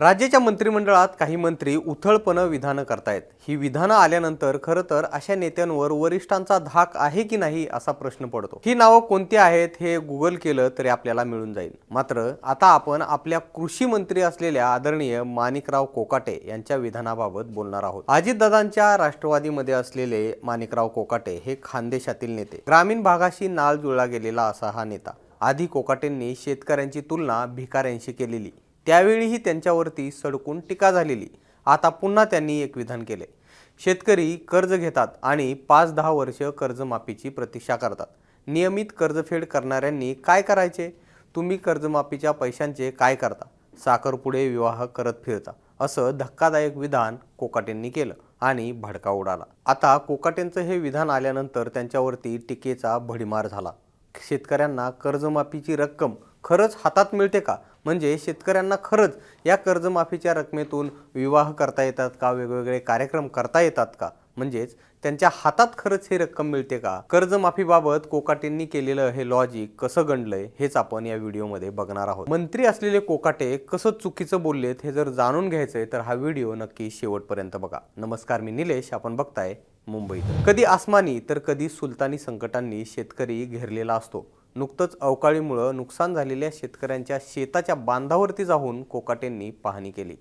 राज्याच्या मंत्रिमंडळात काही मंत्री उथळपणं विधानं करतायत. ही विधानं आल्यानंतर खरं तर अशा नेत्यांवर वरिष्ठांचा धाक आहे की नाही असा प्रश्न पडतो. ही नावं कोणती आहेत हे गुगल केलं तरी आपल्याला मिळून जाईल. मात्र आता आपण आपल्या कृषी मंत्री असलेल्या आदरणीय माणिकराव कोकाटे यांच्या विधानाबाबत बोलणार आहोत. अजितदादांच्या राष्ट्रवादीमध्ये असलेले माणिकराव कोकाटे हे खानदेशातील नेते. ग्रामीण भागाशी नाळ जुळला गेलेला असा हा नेता. आधी कोकाटेंनी शेतकऱ्यांची तुलना भिकाऱ्यांशी केलेली. त्यावेळीही त्यांच्यावरती सडकून टीका झालेली. आता पुन्हा त्यांनी एक विधान केले. शेतकरी कर्ज घेतात आणि पाच दहा वर्ष कर्जमाफीची प्रतीक्षा करतात. नियमित कर्जफेड करणाऱ्यांनी काय करायचे? तुम्ही कर्जमाफीच्या पैशांचे काय करता? साखरपुडे विवाह करत फिरता. असं धक्कादायक विधान कोकाटेंनी केलं आणि भडका उडाला. आता कोकाटेंचं हे विधान आल्यानंतर त्यांच्यावरती टीकेचा भडीमार झाला. शेतकऱ्यांना कर्जमाफीची रक्कम खरंच हातात मिळते का? म्हणजे शेतकऱ्यांना खरंच या कर्जमाफीच्या रकमेतून विवाह करता येतात का? वेगवेगळे कार्यक्रम करता येतात का? म्हणजेच त्यांच्या हातात खरंच ही रक्कम मिळते का? कर्जमाफीबाबत कोकाटेंनी केलेलं हे लॉजिक कसं गणलंय हेच आपण या व्हिडिओमध्ये बघणार आहोत. मंत्री असलेले कोकाटे कसं चुकीचं बोललेत हे जर जाणून घ्यायचंय तर हा व्हिडिओ नक्की शेवटपर्यंत बघा. नमस्कार मी निलेश. आपण बघताय मुंबईत. कधी आसमानी तर कधी सुलतानी संकटांनी शेतकरी घेरलेला असतो. नुकतंच अवकाळीमुळं नुकसान झालेल्या शेतकऱ्यांच्या शेताच्या बांधावरती जाऊन कोकाटेंनी पाहणी केली.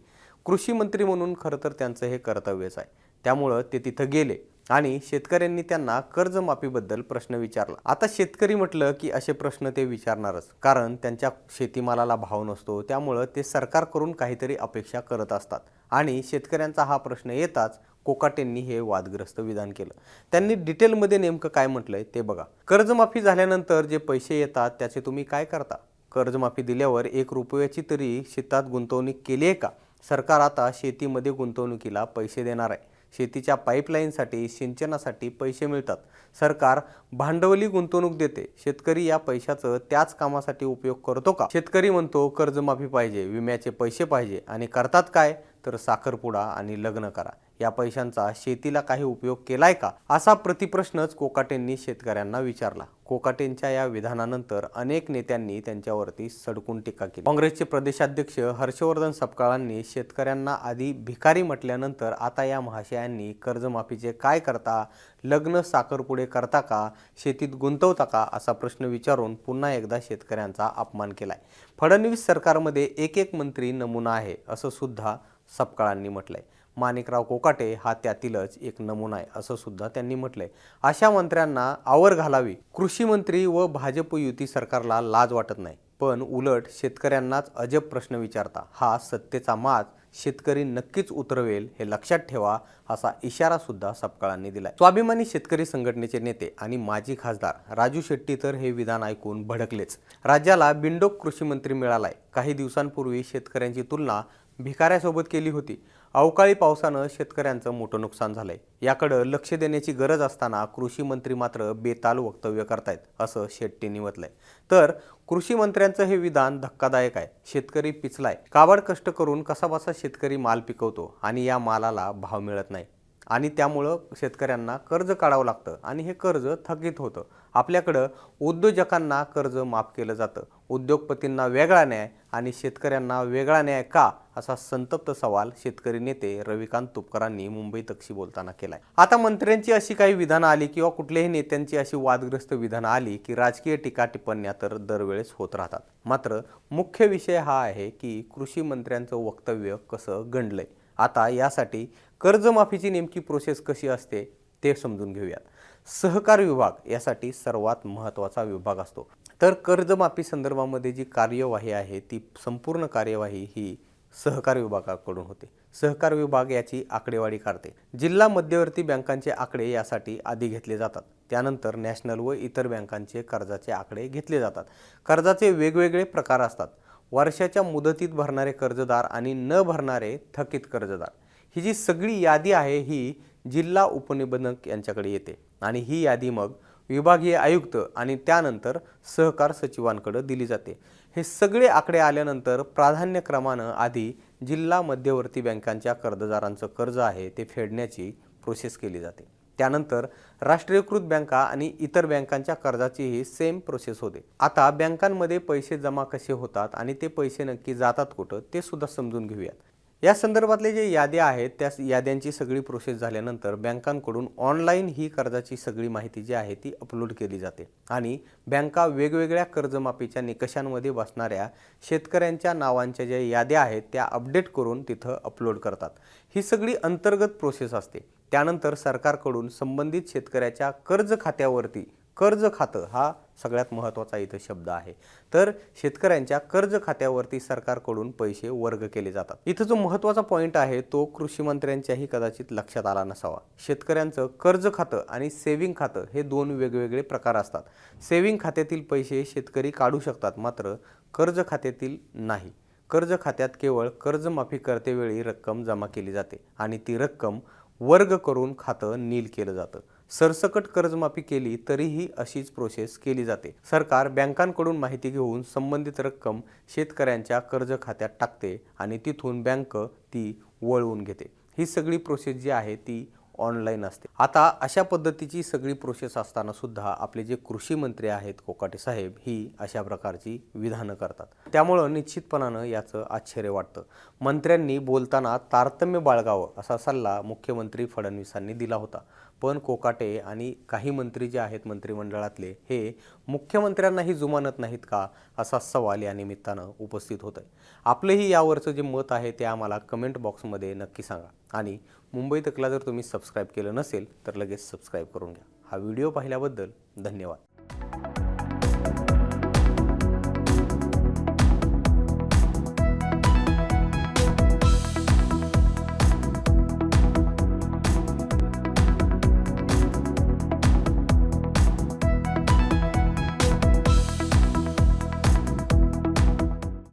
कृषी मंत्री म्हणून खरं तर त्यांचं हे कर्तव्यच आहे. त्यामुळं ते तिथं गेले आणि शेतकऱ्यांनी त्यांना कर्जमाफीबद्दल प्रश्न विचारला. आता शेतकरी म्हटलं की असे प्रश्न ते विचारणारच कारण त्यांच्या शेतीमालाला भाव नसतो. त्यामुळं ते सरकारकडून काहीतरी अपेक्षा करत असतात आणि शेतकऱ्यांचा हा प्रश्न येताच कोकाटेंनी हे वादग्रस्त विधान केलं. त्यांनी डिटेलमध्ये नेमकं काय म्हटलंय ते बघा. कर्जमाफी झाल्यानंतर जे पैसे येतात त्याचे तुम्ही काय करता? कर्जमाफी दिल्यावर एक रुपयाची तरी शेतात गुंतवणूक केली आहे का? सरकार आता शेतीमध्ये गुंतवणुकीला पैसे देणार आहे. शेतीच्या पाईपलाईनसाठी सिंचनासाठी पैसे मिळतात. सरकार भांडवली गुंतवणूक देते. शेतकरी या पैशाचं त्याच कामासाठी उपयोग करतो का? शेतकरी म्हणतो कर्जमाफी पाहिजे विम्याचे पैसे पाहिजे आणि करतात काय? तर साखरपुडा आणि लग्न करा. या पैशांचा शेतीला काही उपयोग केलाय का? असा प्रतिप्रश्नच कोकाटेंनी शेतकऱ्यांना विचारला. कोकाटेंच्या या विधानानंतर अनेक नेत्यांनी त्यांच्यावरती सडकून टीका केली. काँग्रेसचे प्रदेशाध्यक्ष हर्षवर्धन सपकाळांनी शेतकऱ्यांना आधी भिकारी म्हटल्यानंतर आता या महाशयांनी कर्जमाफीचे काय करता? लग्न साखरपुडे करता का? शेतीत गुंतवता का? असा प्रश्न विचारून पुन्हा एकदा शेतकऱ्यांचा अपमान केलाय. फडणवीस सरकारमध्ये एक एक मंत्री नमुना आहे असं सुद्धा सपकाळांनी म्हटलंय. माणिकराव कोकाटे हा त्यातीलच एक नमुना आहे असं सुद्धा त्यांनी म्हटलंय. अशा मंत्र्यांना आवर घालावी. कृषी मंत्री व भाजप युती सरकारला लाज वाटत नाही. पण उलट शेतकऱ्यांनाच अजब प्रश्न विचारता. हा सत्तेचा माज शेतकरी नक्कीच उतरवेल हे लक्षात ठेवा असा इशारा सुद्धा सपकाळांनी दिलाय. स्वाभिमानी शेतकरी संघटनेचे नेते आणि माजी खासदार राजू शेट्टी तर हे विधान ऐकून भडकलेच. राज्याला बिंडोक कृषी मंत्री मिळालाय. काही दिवसांपूर्वी शेतकऱ्यांची तुलना भिकाऱ्यासोबत केली होती. अवकाळी पावसानं शेतकऱ्यांचं मोठं नुकसान झालंय. याकडं लक्ष देण्याची गरज असताना कृषी मंत्री मात्र बेताल वक्तव्य करतायत असं शेट्टींनी म्हटलंय. तर कृषी मंत्र्यांचं हे विधान धक्कादायक आहे. शेतकरी पिचलाय. काबाड कष्ट करून कसाबसा शेतकरी माल पिकवतो आणि या मालाला भाव मिळत नाही. आणि त्यामुळं शेतकऱ्यांना कर्ज काढावं लागतं आणि हे कर्ज थकीत होतं. आपल्याकडं उद्योजकांना कर्ज माफ केलं जातं. उद्योगपतींना वेगळा न्याय आणि शेतकऱ्यांना वेगळा न्याय का? असा संतप्त सवाल शेतकरी नेते रविकांत तुपकरांनी मुंबई तक्षी बोलताना केलाय. आता मंत्र्यांची अशी काही विधानं आली किंवा कुठल्याही नेत्यांची अशी वादग्रस्त विधानं आली की राजकीय टीका टिप्पण्या तर दरवेळेस होत राहतात. मात्र मुख्य विषय हा आहे की कृषी मंत्र्यांचं वक्तव्य कसं गणलंय आता यासाठी कर्जमाफीची नेमकी प्रोसेस कशी असते ते समजून घेऊयात. सहकार विभाग यासाठी सर्वात महत्त्वाचा विभाग असतो. तर कर्जमाफी संदर्भामध्ये जी कार्यवाही आहे ती संपूर्ण कार्यवाही ही सहकार विभागाकडून होते. सहकार विभाग याची आकडेवारी काढते. जिल्हा मध्यवर्ती बँकांचे आकडे यासाठी आधी घेतले जातात. त्यानंतर नॅशनल व इतर बँकांचे कर्जाचे आकडे घेतले जातात. कर्जाचे वेगवेगळे प्रकार असतात. वर्षाच्या मुदतीत भरणारे कर्जदार आणि न भरणारे थकीत कर्जदार. ही जी सगळी यादी आहे ही जिल्हा उपनिबंधक यांच्याकडे येते. आणि ही यादी मग विभागीय आयुक्त आणि त्यानंतर सहकार सचिवांकडे दिली जाते. हे सगळे आकडे आल्यानंतर प्राधान्यक्रमानं आधी जिल्हा मध्यवर्ती बँकांच्या कर्जदारांचं कर्ज आहे ते फेडण्याची प्रोसेस केली जाते. त्यानंतर राष्ट्रीयकृत बँका आणि इतर बँकांच्या कर्जाचीही सेम प्रोसेस होते. आता बँकांमध्ये पैसे जमा कसे होतात आणि ते पैसे नक्की जातात कुठं ते सुद्धा समजून घेऊयात. या संदर्भातले जे याद्या आहेत त्या याद्यांची सगळी प्रोसेस झाल्यानंतर बँकांकडून ऑनलाईन ही कर्जाची सगळी माहिती जी आहे ती अपलोड केली जाते. आणि बँका वेगवेगळ्या कर्जमाफीच्या निकषांमध्ये बसणाऱ्या शेतकऱ्यांच्या नावांच्या ज्या याद्या आहेत त्या अपडेट करून तिथं अपलोड करतात. ही सगळी अंतर्गत प्रोसेस असते. त्यानंतर सरकारकडून संबंधित शेतकऱ्याच्या कर्ज खात्यावरती कर्ज खातं हा सगळ्यात महत्त्वाचा इथं शब्द आहे. तर शेतकऱ्यांच्या कर्ज खात्यावरती सरकारकडून पैसे वर्ग केले जातात. इथं जो महत्त्वाचा पॉईंट आहे तो कृषी मंत्र्यांच्याही कदाचित लक्षात आला नसावा. शेतकऱ्यांचं कर्ज खातं आणि सेव्हिंग खातं हे दोन वेगवेगळे प्रकार असतात. सेव्हिंग खात्यातील पैसे शेतकरी काढू शकतात मात्र कर्ज खात्यातील नाही. कर्ज खात्यात केवळ कर्जमाफी करतेवेळी रक्कम जमा केली जाते आणि ती रक्कम वर्ग करून खातं नील केलं जातं. सरसकट कर्जमाफी केली तरीही अशीच प्रोसेस केली जाते. सरकार बँकांकडून माहिती घेऊन संबंधित रक्कम शेतकऱ्यांच्या कर्ज खात्यात टाकते आणि तिथून बँक ती वळवून घेते. ही सगळी प्रोसेस जी आहे ती ऑनलाईन असते. आता अशा पद्धतीची सगळी प्रोसेस असताना सुद्धा आपले जे कृषी मंत्री आहेत कोकाटे साहेब ही अशा प्रकारची विधानं करतात. त्यामुळं निश्चितपणानं याचं आश्चर्य वाटतं. मंत्र्यांनी बोलताना तारतम्य बाळगावं असा सल्ला मुख्यमंत्री फडणवीसांनी दिला होता. पण कोकाटे आणि काही मंत्री जे आहेत मंत्रिमंडळातले हे मुख्यमंत्र्यांनाही जुमानत नाहीत का असा सवाल या निमित्तानं उपस्थित होत आहे आपलंही यावरचं जे मत आहे ते आम्हाला कमेंट बॉक्समध्ये नक्की सांगा. आणि मुंबई तकला जर तुम्ही सबस्क्राईब केलं नसेल तर लगेच सबस्क्राईब करून घ्या. हा व्हिडिओ पाहिल्याबद्दल धन्यवाद.